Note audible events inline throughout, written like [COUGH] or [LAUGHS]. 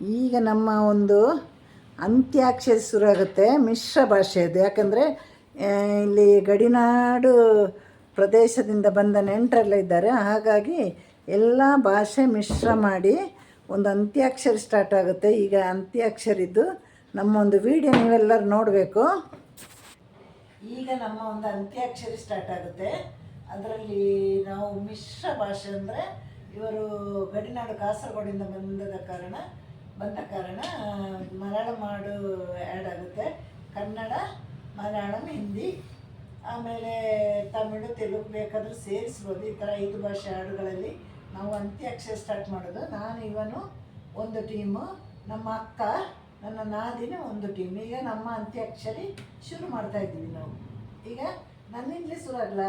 ಈಗ ನಮ್ಮ ಒಂದು ಅಂತ್ಯಾಕ್ಷರಿ ಶುರು ಆಗುತ್ತೆ ಮಿಶ್ರ ಭಾಷೆಯದು ಯಾಕಂದರೆ ಇಲ್ಲಿ ಗಡಿನಾಡು ಪ್ರದೇಶದಿಂದ ಬಂದ ನೆಂಟರೆಲ್ಲ ಇದ್ದಾರೆ. ಹಾಗಾಗಿ ಎಲ್ಲ ಭಾಷೆ ಮಿಶ್ರ ಮಾಡಿ ಒಂದು ಅಂತ್ಯಾಕ್ಷರಿ ಸ್ಟಾರ್ಟ್ ಆಗುತ್ತೆ. ಈಗ ಅಂತ್ಯಾಕ್ಷರಿದ್ದು ನಮ್ಮ ಒಂದು ವಿಡಿಯೋ ನೀವೆಲ್ಲರೂ ನೋಡಬೇಕು. ಈಗ ನಮ್ಮ ಒಂದು ಅಂತ್ಯಾಕ್ಷರಿ ಸ್ಟಾರ್ಟ್ ಆಗುತ್ತೆ. ಅದರಲ್ಲಿ ನಾವು ಮಿಶ್ರ ಭಾಷೆ ಅಂದರೆ ಇವರು ಗಡಿನಾಡು ಕಾಸರಗೋಡಿಂದ ಬಂದದ ಕಾರಣ ಬಂದ ಕಾರಣ ಮಲಯಾಳಂ ಮಾಡು ಆ್ಯಡ್ ಆಗುತ್ತೆ. ಕನ್ನಡ ಮಲಯಾಳಂ ಹಿಂದಿ ಆಮೇಲೆ ತಮಿಳು ತೆಲುಗು ಬೇಕಾದರೂ ಸೇರಿಸ್ಬೋದು. ಈ ಥರ ಐದು ಭಾಷೆ ಹಾಡುಗಳಲ್ಲಿ ನಾವು ಅಂತ್ಯಕ್ಷರ ಸ್ಟಾರ್ಟ್ ಮಾಡೋದು. ನಾನು ಇವನು ಒಂದು ಟೀಮು ನಮ್ಮ ಅಕ್ಕ ನನ್ನ ನಾದಿನ ಒಂದು ಟೀಮ್ ಈಗ ನಮ್ಮ ಅಂತ್ಯಾಕ್ಷರಿ ಶುರು ಮಾಡ್ತಾ ಇದ್ದೀವಿ ನಾವು. ಈಗ ನನ್ನಿಂದಲೇ ಶುರು ಆಗಲ್ಲ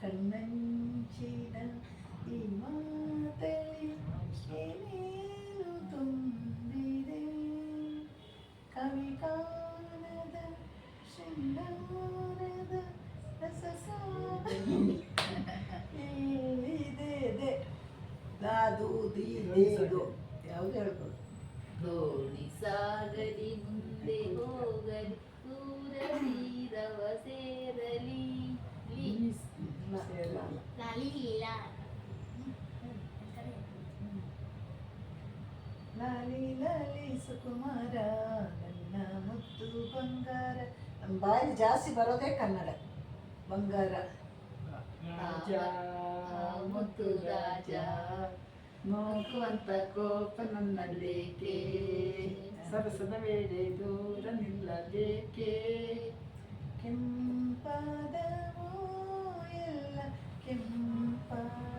ಕಣ್ಣಂಚಿನ ಈ ಮಾತಲ್ಲಿ ದಾದು ದಿ ದೇದು ಯಾವುದು ಹೇಳ್ಬೋದು ದೋಣಿ ಸಾಗಲಿ ಮುಂದೆ ಹೋಗಲಿ ದೂರ ತೀರವ ಸೇರಲಿ ಲಿ. ಲಾಲಿ ಲಾಲಿ ಸುಕುಮಾರ, ನನ್ನ ಮುತ್ತು ಬಂಗಾರ. ನಮ್ಮ ಬಾಯಿ ಜಾಸ್ತಿ ಬರೋದೇ ಕನ್ನಡ, ಬಂಗಾರ. ರಾಜ ಮುತ್ತು ರಾಜ ನೋಕುವಂತ ಕೋಪ ನನ್ನಲ್ಲೇಕೆ? ಸರಸದ ವೇಳೆ ದೂರ ನಿಲ್ಲಬೇಕೆ? ಕೆಂಪಾದ ಎಲ್ಲ ಕೆಂಪಾದವು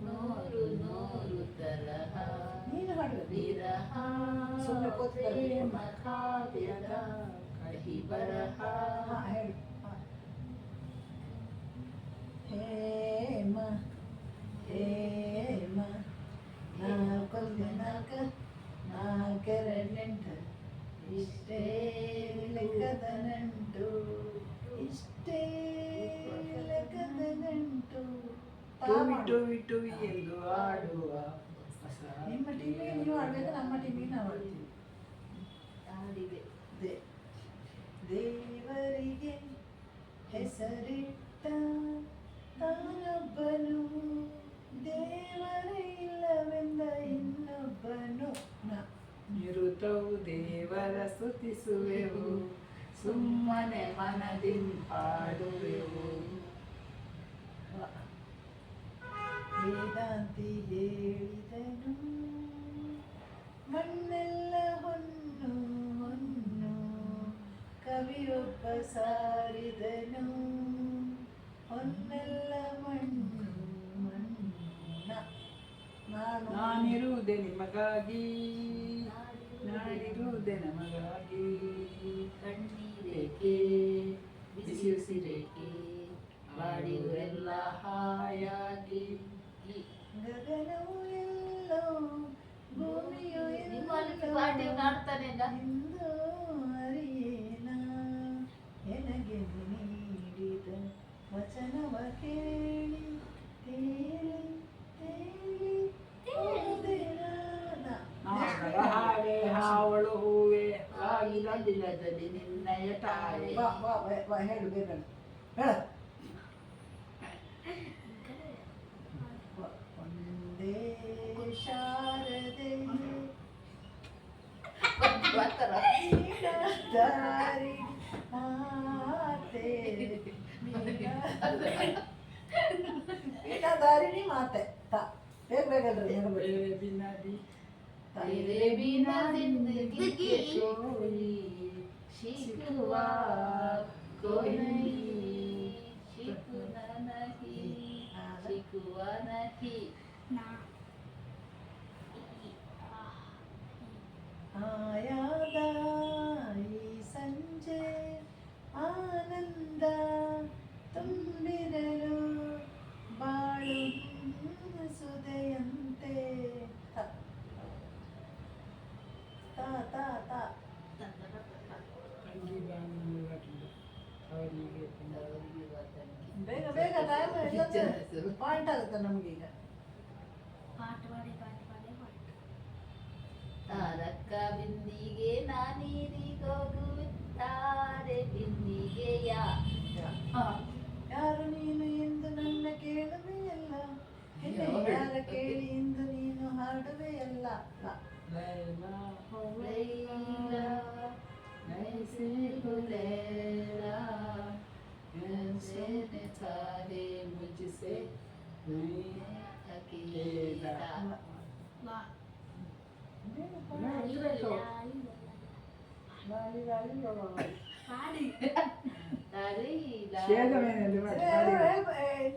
ನೂರು ನೂರು ತರಹ ನೀನು ಹಾಡಬೇಕು ವಿರಹ ಸುಮ್ನೆ ಕೂತ್ಕೊಳ್ಳಿ. ಪ್ರೇಮ ಕಾವ್ಯದ ಕಹಿ ಬರಹ ಹಾ, ಹೇಳು ಹಾ. ಹೇಮ ಹೇಮ ನಾಲ್ಕೊಂದು ನಾಲ್ಕ ಎಂದು ಆಡುವ ನಿಮ್ಮ ಟೀಮಿಗೆ ನೀವು ಆಡಬೇಕು ನಮ್ಮ ಟೀಮಿಗೆ ನಾವು ಆಡ್ತೀವಿ. ಆಡಿದೆ. ದೇ ದೇವರಿಗೆ ಹೆಸರಿಟ್ಟ ತಾನೊಬ್ಬನು ದೇವರ ಇಲ್ಲವೆಂದ ಇನ್ನೊಬ್ಬನು. ನ ನಿರುತವು ದೇವರ ಸ್ತುತಿಸುವೆವು ಸುಮ್ಮನೆ ಮನದಿಂ ಹೇಳಿದನು ಮಣ್ಣೆಲ್ಲ ಹೊನ್ನು ಹೊನ್ನು ಕವಿಯೊಬ್ಬ ಸಾರಿದನು. ಹೊನ್ನೆಲ್ಲ ಮಣ್ಣು ಮಣ್ಣ ನಾನು. ನಾನಿರುವುದೇ ನಿಮಗಾಗಿ ನಾಡಿರುವುದೇ ನಮಗಾಗಿ. ಪಾಠ ಕಾಡ್ತಾನೆ ಅಲ್ಲ? ಇಂದು ಅರಿಯೇನ ಎನಗೆ ನೀಡಿದ ವಚನವ ಕೇಳಿ ತೇಲಿ ತೇಲಿ ಹೋದೆನ. ನಾಗರ ಹಾವೆ ಹಾವಳು ಹೂವೆ ಆಗಿದ ದಿನದಲ್ಲಿ ನಿನ್ನಯ ತಾಳೆ ಬಾ ಬಾ ಬಾ, ಬಾ ಹೇಳು ಬೇಗ शिकवा कोई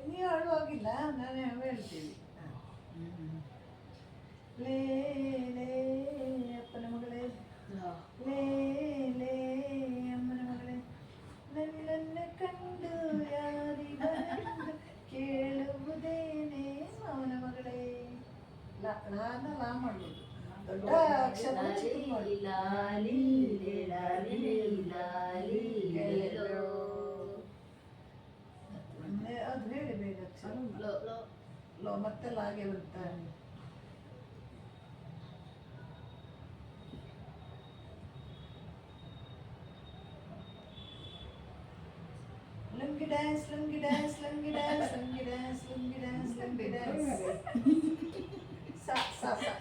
നീ ഒഴിവാക്കില്ല ഞാൻ ಹೇಳ್ತೀವಿ ಲೇ ಲೇ ಅಪ್ಪನ ಮಗಳೇ ಲೇ ಲೇ ಲಾನ ಲಾ ಮಾಡಬೇಕು ದೊಡ್ಡ ಅಕ್ಷರ ಅದು ಹೇಳಿ ಬೇಗ ಅಕ್ಷರ ಲೋ ಮತ್ತೆ ಲಾಗೆ ಬರ್ತಾರೆ lungi dance lungi dance lungi dance lungi dance lungi dance lungi dance sa sa.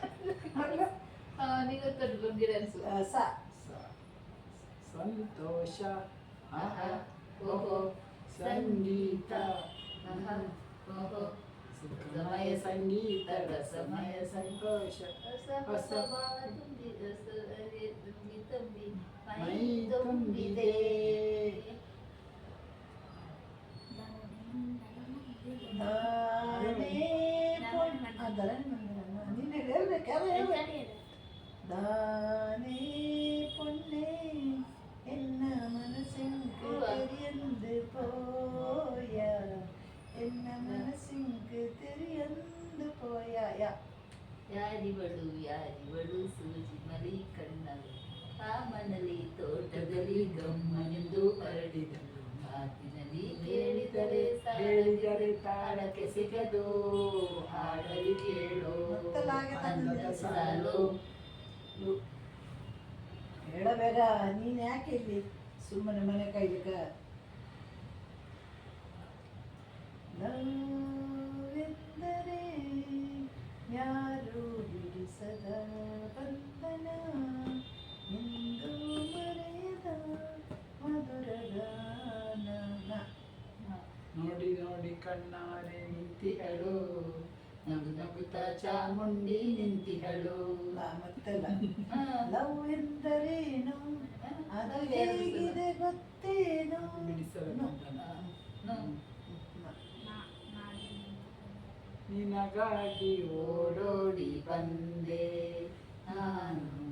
Ah, Ningutan dulu di Rensu ah, sa. Sa. Santosha aha. Oho sandita aha. Oho ಸಮಯ ಸಂಗೀತ ಸಮಯ ಸಂತೋಷ ಹೊಸ ಹೊಸ ಚಾಮುಂಡಿ ನಿಂತಿದಳು. ಮತ್ತಲ್ಲ. ಲವ್ ಎಂದರೇನು? ಅದು ಹೇಗಿದೆ ಗೊತ್ತೇನು? ನಿನಗಾಗಿ ಓಡೋಡಿ ಬಂದೆ. ನಾನು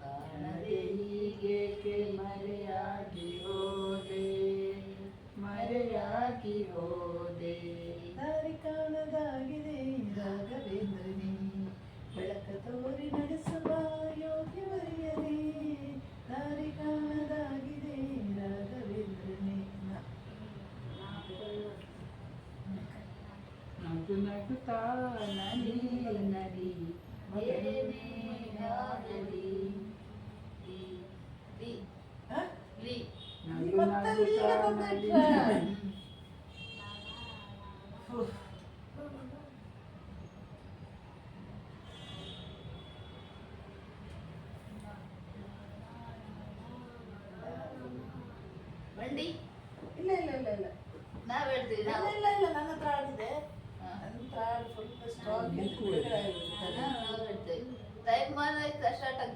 ಕಾಣದೆ ಹೀಗೆ ಮರೆಯಾಗಿ ಹೋದೆ? ಮರೆಯಾಗಿ ಹೋದೆ.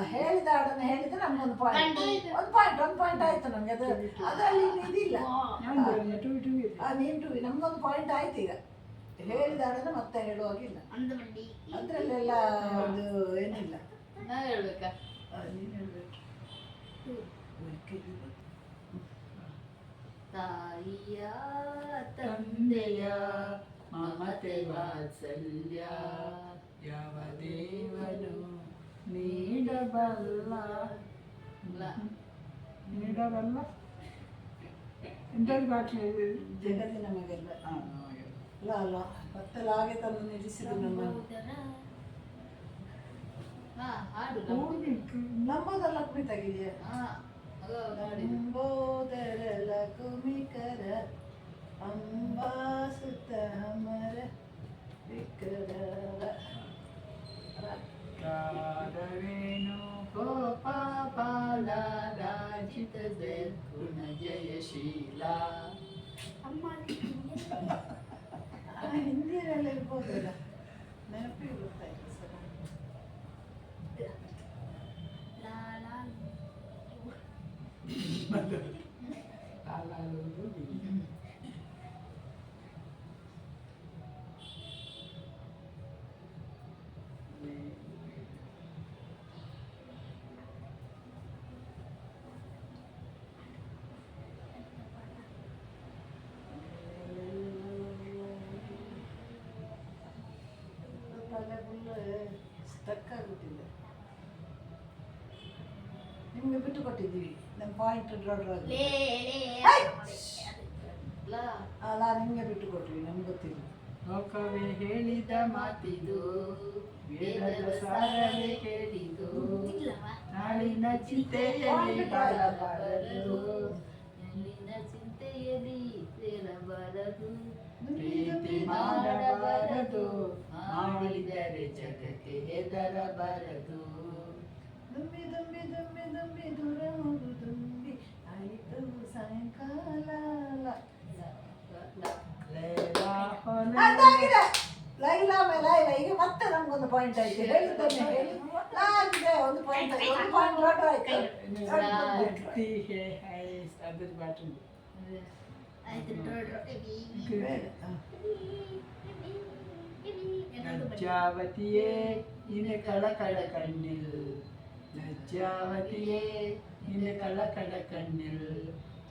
ಹೇಳಿದ ಹಾಡನ್ನು ಹೇಳಿದ್ರೆ ನಮ್ಗೊಂದು ಪಾಯಿಂಟ್ ಒಂದು ಪಾಯಿಂಟ್ ಒಂದು ಪಾಯಿಂಟ್ ಆಯ್ತು ನಮ್ಗೆ. ಅದು ಅದರಲ್ಲಿ ಇದಿಲ್ಲ. ನೀನು ಟು ನಮ್ಗೊಂದು ಪಾಯಿಂಟ್ ಆಯ್ತು ಈಗ. ಹೇಳಿದ ಹಾಡನ್ನು ಮತ್ತೆ ಹೇಳುವಾಗಿಲ್ಲ ಅದರಲ್ಲೆಲ್ಲ ಅದು ಏನಿಲ್ಲ. ನಾನು ಹೇಳ್ಬೇಕಾ? ನೀನು ಹೇಳ್ಬೇಕು. ತಾಯಿಯ ತಂದೆಯ ಮಮತೆ ವಾತ್ಸಲ್ಯ. ಯಾವ ದೇವನು ನೀಡಬಲ್ಲ ನೀಡಬಲ್ಲ ಎಂಥದ್ದು ಭಾಷೆ ಜಗತ್ತು ನಮಗೆಲ್ಲ ಅಲ್ಲ ಅಲ್ಲ ಭತ್ತಲ ಹಾಗೆ ತಂದು ನಿಲ್ಲಿಸಿದ್ರು ನಮ್ಮ ನಮ್ಮದಲ್ಲ ಕುಮಿ ತೆಗಿದೆಯಾ ಅಂಬೋದರಲ್ಲ ಕುಮಿಕರ ಅಂಬಾಸುತ್ತ ಅಮರ ವಿಕ್ರರ ಕಾರವೇಣು ಕೋಪಾಲಾಜಿತ ಜಯಗುಣ ಜಯಶೀಲ ಅಮ್ಮ ಹಿಂದಿರಲ್ಲಿರ್ಬೋದಲ್ಲ ನೆನಪಿಗೆ ಗೊತ್ತಾಯ್ತು ಫುಲ್ ಸ್ಟಕ್ ಆಗಿಬಿಟ್ಟಿದೆ. ನಿಮಗೆ ಬಿಟ್ಟು ಕೊಟ್ಟಿದ್ದೀವಿ ನಮ್ಮ ಪಾಯಿಂಟ್ ಡ್ರಾಡ್ ಲ ಅಲ್ಲ ನಿಮಗೆ ಬಿಟ್ಟು ಕೊಟ್ವಿ ನಮ್ಗೆ ಗೊತ್ತಿಲ್ಲ. ಲೋಕವೇ ಹೇಳಿದ ಮಾತಿದು ವೇದದ ಸಾರವೇ ಕೇಳಿದು ನಾಳಿನ ಚಿಂತೆಯಲ್ಲಿ ಬಾಳಬಾರದು ನಾಳಿನ ಚಿಂತೆಯಲ್ಲಿ ತೇಲಬಾರದು ಪ್ರೀತಿ ಮಾಡಬಾರದು ಮಾಡಿದರೆ ಜಗತ್ತಿಗೆ ತರಬಾರದು ದುಮ್ಮಿ ದುಂಬಿ ದುಂಬಿ ದುಂಬಿ ದೂರ ಹೋಗು ದುಂಬಿ ಆಯಿತು ಸಾಯಂಕಾಲ ಲೈಲಾ ಮೇಲೆ ಲೈಗೆ ಮತ್ತೆ ನಮ್ಗೊಂದು ಪಾಯಿಂಟ್ ಆಯ್ತು ಹೇಳಿದ್ದೇನೆ ನಾನಿದೆ ಒಂದು ಪಾಯಿಂಟ್ ಆಯ್ತು ಒಂದು ಪಾಯಿಂಟ್ ಆಯ್ತು ಅದ್ರ ಬ್ಯಾಟ್ರಿ லஜ்ஜாவதியே இன கலகல கண்ணில் லஜ்ஜாவதியே இன கலகல கண்ணில்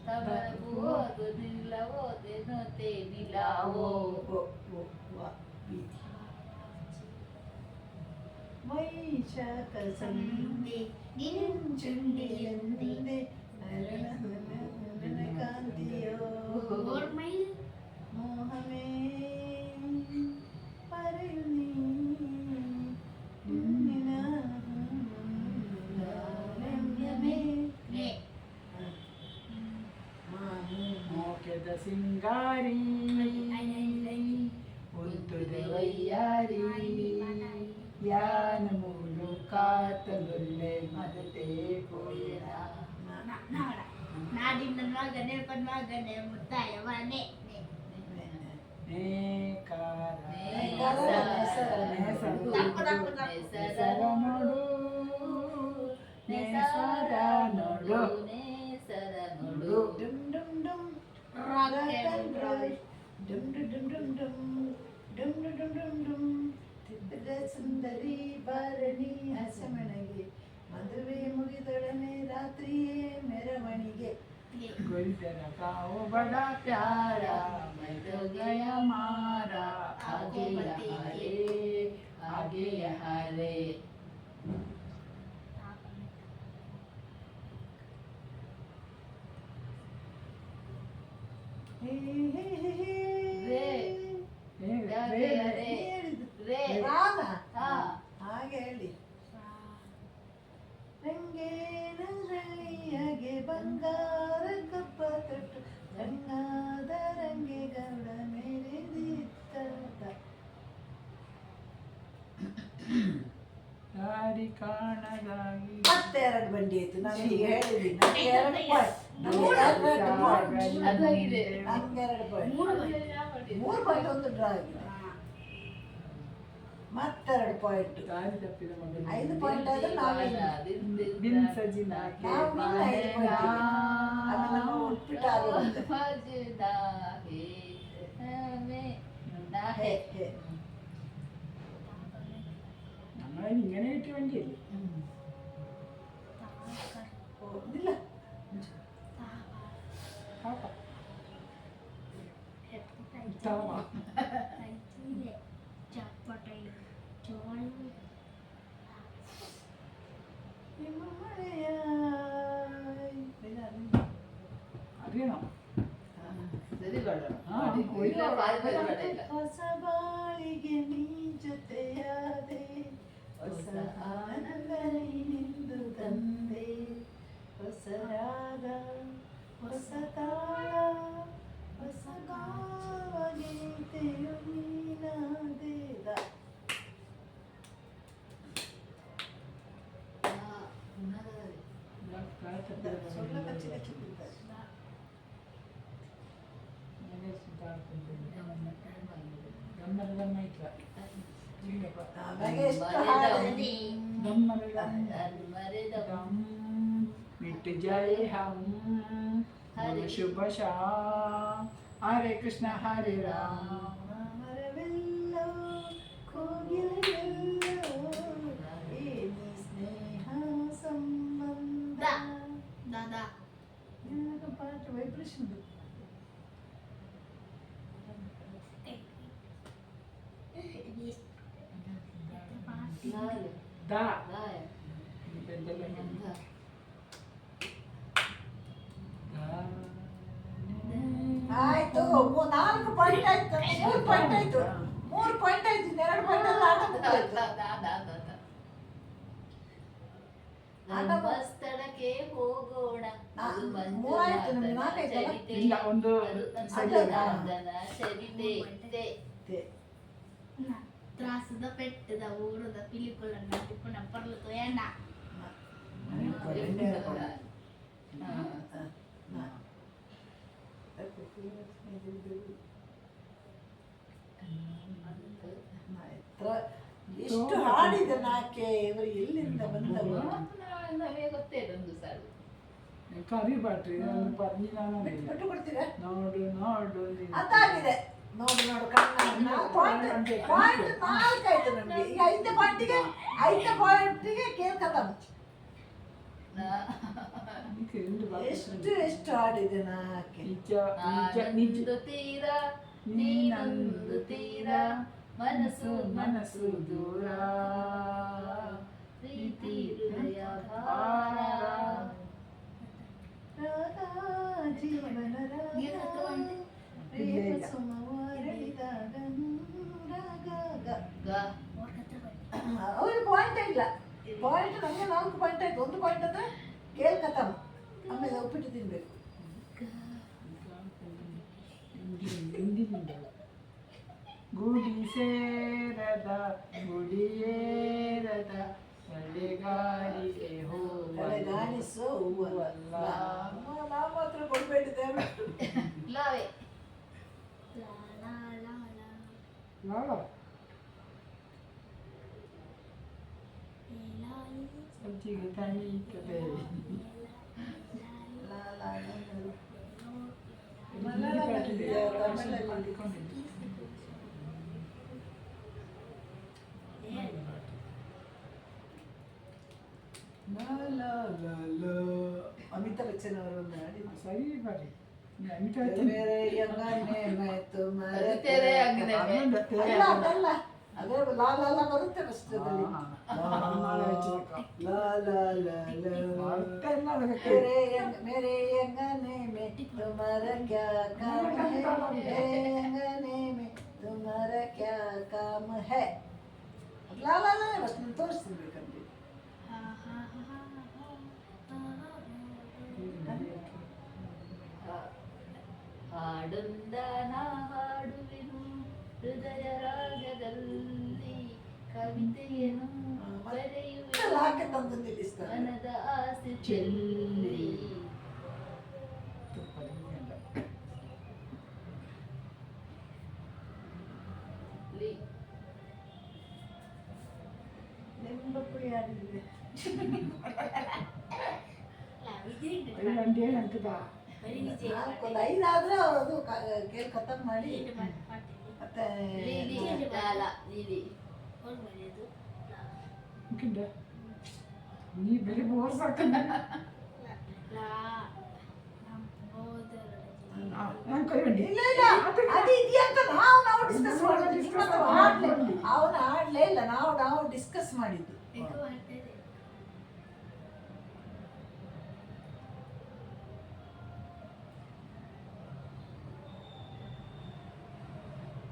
ತನಗೂ ಅದು ನಿಲ್ಲವೋ ತೆನುತೆ ನಿಲಾವೋ ಮೈಷಕ ಸಂಧಿ ನಿನ್ ಚುಂಡಿಯಂದೆ ಮರಣ പൂരണ കാന്തിയോ ഓർമ്മയിൽ മോഹമേ പറയൂ നീ. സിംഗാരി ഒത്തുതവയ്യാരി യാനമൂലു കാത്തലുള്ളേ മതത്തെ പോയതാ. నాడిన మగనే పన్ మగనే ముత్తాయవనే సుందరి భరణి హసమణ ನುಡಿದೊಡನೆ ರಾತ್ರಿಯೇ ಮೆರವಣಿಗೆ. गुलशन का वो बड़ा प्यारा मैं तो गया मारा आगे यहाँ रे आगे यहाँ रे ಹಾಗೆ ಹೇಳಿ. ನಂಗೆ ನಂಗಲಿಯಾಗೆ ಬಂಗಾರ ಕಪ್ಪ ತೊಟ್ಟು ರಂಗಾದ ರಂಗೆ ಗೌಡ ಮೇಲೆದಿತ್ತ ದಾರಿ ಕಾಣದಾಗಿ ಮತ್ತೆ ಎರಡು ಬಂಡಿ ಆಯ್ತು. ನಾನು ಈಗ ಹೇಳಿದ್ದೀನಿ ನನಗೆ ಎರಡು ಪಾಯಿಂಟ್ ನನಗೆ ಎರಡು ಪಾಯಿಂಟ್. ಮೂರು ಪಾಯಿಂಟ್ ಒಂದು ಡ್ರಾ ಆಗಿದೆ. ಮತ್ತೆರಡು ಪಾಯಿಂಟ್ ಐದು ಪಾಯಿಂಟ್ ಆದ್ರೆ ನಾವು ಉಪ್ಪಿಟ್ಟು ഇങ്ങനെ കിട്ടി വേണ്ടിയല്ലേ ഇതില്ല താവാ Oh, you're right. I'm. हरे कृष्ण मिट जाए हम हरे शुभ श्याम हरे कृष्ण हरे राम ಗಂಧ ಆಯ್ತು ಮೂ- ನಾಲ್ಕು ಪಾಯಿಂಟ್ ಆಯ್ತು. ಮೂರು ಪಾಯಿಂಟ್ ಆಯ್ತು. ಮೂರು ಪಾಯಿಂಟ್ ಆಯ್ತು. ಎರಡು ಪಾಯಿಂಟ್ ಎಲ್ಲ ಹೋಗೋಣ. ಮೂರಾಯ್ತು ನಮ್ಗೆ. ಇಲ್ಲ, ಒಂದು ಅದು ಸರಿ. ತ್ರಾಸದ ಪೆಟ್ಟದ ಊರದ ಪಿಲಿಕುಳ ನಾಟಿಪುಣ ಪರ್ಲು ತೋಯಣ್ಣ ಎಣ್ಣೆ ಹಾಕೊಂಡು. ಹಾ. ಹಾ, ಹಾ. ಎತ್ರ- ಎಷ್ಟು ಹಾಡಿದ ನಾಕೆ ಇವರು ಎಲ್ಲಿಂದ ನಮಗೆ ಗೊತ್ತೇ ಒಂದು ಸಾಲು ಕರಿ ಬಾಟ್ರಿ ಪರ್ಣಿ ಬರ್ನಿ ನಾನು ಬಿಟ್ಟು ಕೊಡ್ತೀರಾ ನೋಡು ನೋಡು. ಅದಾಗಿದೆ ನೋಡು ನೋಡು ಕಣ್ಣ ಪಾಯಿಂಟ್ ಪಾಯಿಂಟ್ ನಾಲ್ಕಾಯ್ತು ನಮ್ಗೆ ಈಗ ಐದನೇ ಪಾಯಿಂಟಿಗೆ ಐದನೇ ಪಾಯಿಂಟಿಗೆ ಕೇರ್ ಕದಮ್ ನಾ- ಅದಕ್ಕೆ ಎಂದು ಬಾಟ್ರಿ ಎಷ್ಟು ಎಷ್ಟು ಹಾಡಿದೆ ನಾಕೆ ನಿಜ ನಿಜ ನಿಜ ನಾನೊಂದು ತೀರ ನೀನೊಂದು ತೀರ ಮನಸ್ಸು ಮನಸ್ಸು ದೂರ ಪ್ರೀತಿ ಹೃದಯ ಭಾರ ರಾಗ ಜೀವನ ಗೀತ ತಗೊಂಡು. ಅವ್ರಿಗೆ ಪಾಯಿಂಟ್ ಇಲ್ಲ. ಪಾಯಿಂಟ್ ನಮಗೆ ನಾಲ್ಕು ಪಾಯಿಂಟ್ ಆಯ್ತು. ಒಂದು ಪಾಯಿಂಟ್ ಅಂದ್ರೆ ಕೇಳ್ ಕಥಮ್ ಆಮೇಲೆ ಉಪ್ಪಿಟ್ಟು ತಿನ್ಬೇಕು. ಗುಡಿ ಸೇರದ ಗುಡಿಯೇರದ ಹೂವಲ್ಲ. ಹೂವಲ್ಲ ನಾವು ಮಾತ್ರ ಕೊಡ್ಬೇಡಿದ್ದೇವೆ ಲಾವೆ. ಲಾ ಈ ಸಜ್ಜಿಗೆ ತನೀಕದೆ ಲಾ ಲಾ ಲಾ ಲಾ. ಲಾ ಲಾ ಲಾ ಲಾ. ಅಮಿತಾಬ್ ಬಚ್ಚನ್ ಅವರು ಒಂದು ಹಾಡಿದ್ರು ಸರಿ ಬರ್ರಿ ಮೇರೆ ಯಂಗನೆ ಮೈ ತುಮಾರೆ ಅದು ತೆರೆ ಅಂಗನೆ ಮೇ. ಅಲ್ಲ ಅದಲ್ಲ ಅದೇ ಲಾ ಲಾ ಲಾ ಬರುತ್ತೆ ಫಸ್ಟ್ದಲ್ಲಿ ಲಾ ಲಾ ಲಾ ಲಾ ಕನ್ನಡ ಮೇರೆ ಮೇರೆ ಅಂಗನೆ ಮೇ ತುಮಾರ ಕ್ಯಾ ಕಾಮ ಹೇ ಅಂಗನೆ ಮೇ ತುಮಾರ ಕ್ಯಾ ಕಾಮ ಹೇ ಲಾ ಲಾ ಲಾ ಫಸ್ಟ್ ತೋರಿಸ್ತೀನಿ ಬೇಕಂತ ಹಾಡು ಕವಿತೆಯನ್ನು ಬರೆಯುವೆ ಹಾಕಿ ತಂದು ನಿಲ್ಲಿಸ್ತಾರೆ ಮನದ ಆಸೆ ಚೆಲ್ಲಿ ಲಿ. ನಿಂಬ ಪುಡಿ ಆಡಿದ್ರೆ ಲಾ ವಿಜಿಟ್ ಗಂಟೆ ಅಂತದ ಬರೀ ವಿಜಯ ನಾಲ್ಕು ಒಂದು ಐದು ಆದ್ರೆ ಅದು ಕೇಳಿ ಖತಮ್ ಮಾಡಿ ಮತ್ತೆ ನೀ ಬರೀ ಬೋರ್ ಸಾಕು ನಾನು ಇಲ್ಲ ಇಲ್ಲ ಅದು ನಾವು ಡಿಸ್ಕಸ್ ಮಾಡಿದ್ವಿ ಅವನು ಆಡಲೇ ಇಲ್ಲ ನಾವು ನಾವು ಡಿಸ್ಕಸ್ ಮಾಡಿದ್ದು.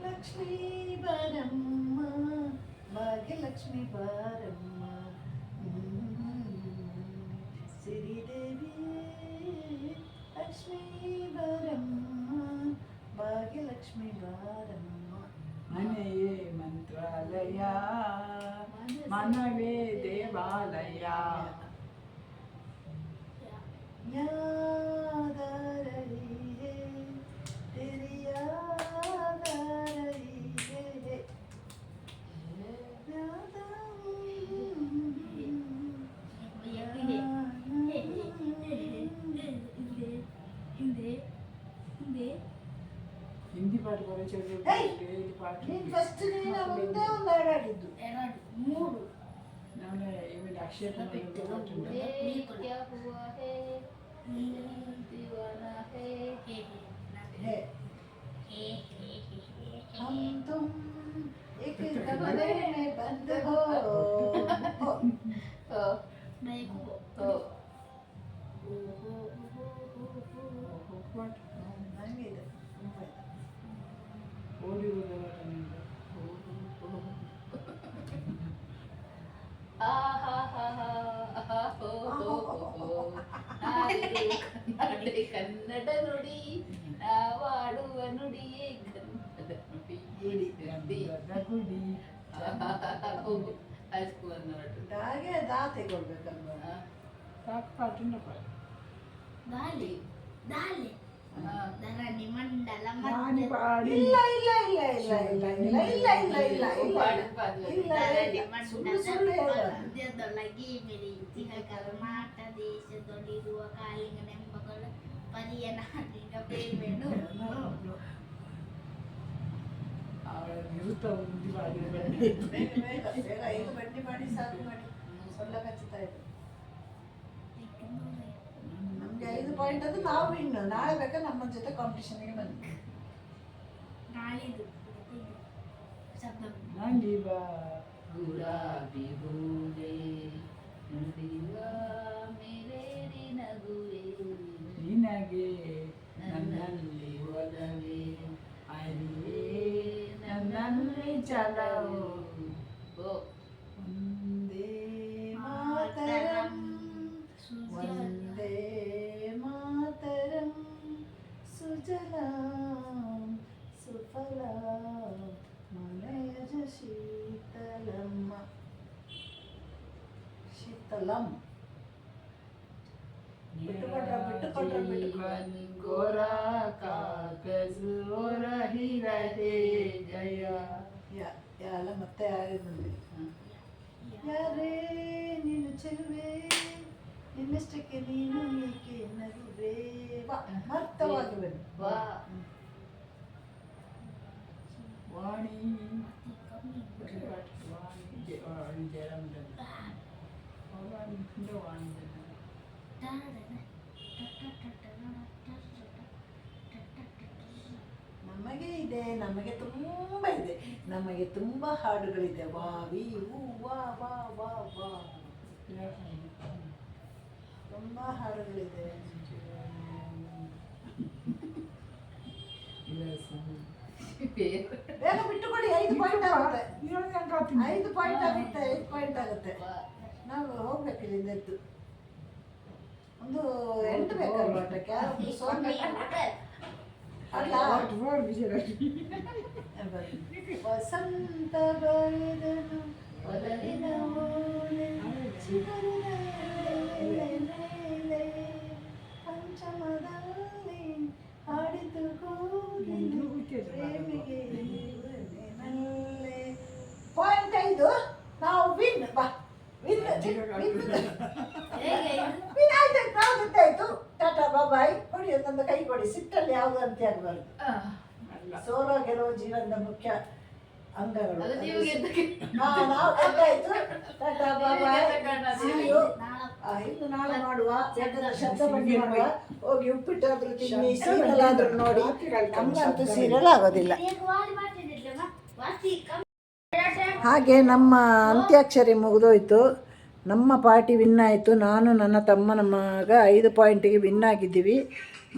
ಲಕ್ಷ್ಮೀ ಬರಮ್ಮ. ഭാഗ്യലക്ഷ്മി പാരമ്മ ശ്രീദേവി ലക്ഷ്മി വരമ്മ ഭാഗ്യലക്ഷ്മി വാരമ്മ ಮನೆಯೇ ಮಂತ್ರಾಲಯ ಮನವೇ ದೇವಾಲಯ ಯಾ क्या हुआ है? दीवाना है। हम तुम एक कमरे में बंद हो। [LAUGHS] मैं [LAUGHS] ನೋಡು ಹಾಗೆ ದಾ ತೆಗೊಳ್ಬೇಕಲ್ವಾ? ದಾಲಿ ದಾಲಿ. ಧರಣಿ ಮಂಡಲ ಇಲ್ಲ ಇಲ್ಲ ಇಲ್ಲ ಇಲ್ಲ ಇಲ್ಲ ಇಲ್ಲ ಇಲ್ಲ ಇಲ್ಲ ಇಲ್ಲ ಇಲ್ಲ. ಇಲ್ಲ ಇಲ್ಲ ಇಲ್ಲ. ಇಲ್ಲ ಧರಣಿ ಮಂಡಲ ಇಲ್ಲ ಇಲ್ಲ ಇಲ್ಲ ಇಲ್ಲ ದೇಶದೊಳಿರುವ ಇಲ್ಲ ಇಲ್ಲ ನಾಡಿನ ಐದು ಬಂಡಿ ಮಾಡಿ ಸಾಕು ಮಾಡಿ. ಸೊಲ್ಲ ಕಚ್ಚುತ್ತಾ ನಮ್ಗೆ ಐದು ಪಾಯಿಂಟ್ ಅದು ನಾವು ವಿನ್ ನಾಳೆ ಬೇಕಾದ್ರೆ ನಮ್ಮ ಜೊತೆ ಕಾಂಪಿಟೇಷನ್ಗೆ ಬನ್ನಿ. ನಾಳೆ ನಂದಿ ಬಾ ಗುಲಾಬಿ చలవు వందే మాతరం వందే మాతరం సుజలాం సుఫలాం మలయజ శీతలమ్మ. శీతలం. गोरा ಯಾಲ ಮತ್ತೆ ಬಂದ್ರಿ ಯಾರೇ ನೀನು ಚೆಲುವೆ ನಿನ್ನಷ್ಟಕ್ಕೆ ನೀನು ಏಕೆ ನಗುವೆ ಮರ್ತವಾಗಿ ಬನ್ನಿ. ವಾ. ವಾಣಿ ವಾಣಿ ವಾಣಿ ಜಯರಾಮ್ ಜನ ವಾಣಿ ವಾಣಿ. ನಮಗೆ ಇದೆ ನಮಗೆ ತುಂಬ ಇದೆ. ನಮಗೆ ತುಂಬ ಹಾಡುಗಳಿದೆ. ವಾ ವಿ ಊ ವಾ ವಾ ವಾ ವಾ. ತುಂಬ ಹಾಡುಗಳಿದೆ. ಬೇಗ ಬಿಟ್ಟುಕೊಡಿ ಐದು ಪಾಯಿಂಟ್ ಆಗುತ್ತೆ. ಐದು ಪಾಯಿಂಟ್ ಆಗುತ್ತೆ ಐದು ಪಾಯಿಂಟ್ ಆಗುತ್ತೆ. ನಾವು ಹೋಗ್ಬೇಕು ಇಲ್ಲಿಂದ ಎದ್ದು ಒಂದು ಎಂಟು ಬೇಕಲ್ವಾ ಆಟಕ್ಕೆ ಅಲ್ಲ [LAUGHS] ವಸಂತ ಬರೆದನು ಒಲವಿನ ಓಲೆ ಚಿಗುರಿನ ಮೇಲೆ ಪಂಚಮದಲ್ಲಿ ಹಾಡಿತು ಕೋಗಿಲೆ ಪ್ರೇಮಿಗೆ ಪಾಯಿಂಟ್ ಐದು ನಾವು ವಿನ್ ಬಾ ವಿನ್? ವಿನ್ ಆಯ್ತು ನಾವು ಗೊತ್ತಾಯ್ತು ಟಾಟಾ ಬಾಬಾಯ್ ಕೊಡಿ ಒಂದೊಂದು ಕೈ ಕೊಡಿ ಸಿಟ್ಟಲ್ಲಿ ಯಾವುದು ಅಂತ ಅಲ್ಲ ಸೋಲೋ ಗೆಲುವು ಜೀವನದ ಮುಖ್ಯ ಅಂಗಗಳು. ಇನ್ನು ನಾಳೆ ಮಾಡುವ ಶಬ್ದ ಬಂಡಿ ಮಾಡುವ ಹೋಗಿ. ಉಪ್ಪಿಟ್ಟಾದ್ರೂ ತಿನ್ನಿ ಸೀರಿಯಲ್ ಆದ್ರೂ ನೋಡಿ. ನಮ್ಗಂತೂ ಸೀರಿಯಲ್ ಆಗೋದಿಲ್ಲ. ಹಾಗೆ ನಮ್ಮ ಅಂತ್ಯಾಕ್ಷರಿ ಮುಗಿದೋಯ್ತು. ನಮ್ಮ ಪಾರ್ಟಿ ವಿನ್ ಆಯಿತು. ನಾನು ನನ್ನ ತಮ್ಮನ ಮಗ ಐದು ಪಾಯಿಂಟಿಗೆ ವಿನ್ ಆಗಿದ್ದೀವಿ.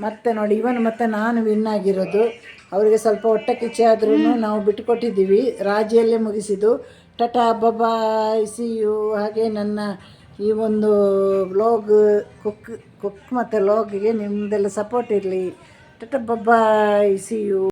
ಮತ್ತು ನೋಡಿ ಇವನು ಮತ್ತು ನಾನು ವಿನ್ ಆಗಿರೋದು. ಅವರಿಗೆ ಸ್ವಲ್ಪ ಹೊಟ್ಟೆ ಕಿಚ್ಚೆ ಆದ್ರೂ ನಾವು ಬಿಟ್ಟುಕೊಟ್ಟಿದ್ದೀವಿ ರಾಜಿಯಲ್ಲೇ ಮುಗಿಸಿದ್ದು. Tata bye bye see you ಹಾಗೆ ನನ್ನ ಈ ಒಂದು ವ್ಲಾಗ್ ಕುಕ್ ಕುಕ್ ಮತ್ತು ಲೋಗಿಗೆ ನಿಮ್ಮದೆಲ್ಲ ಸಪೋರ್ಟ್ ಇರಲಿ. Tata bye see you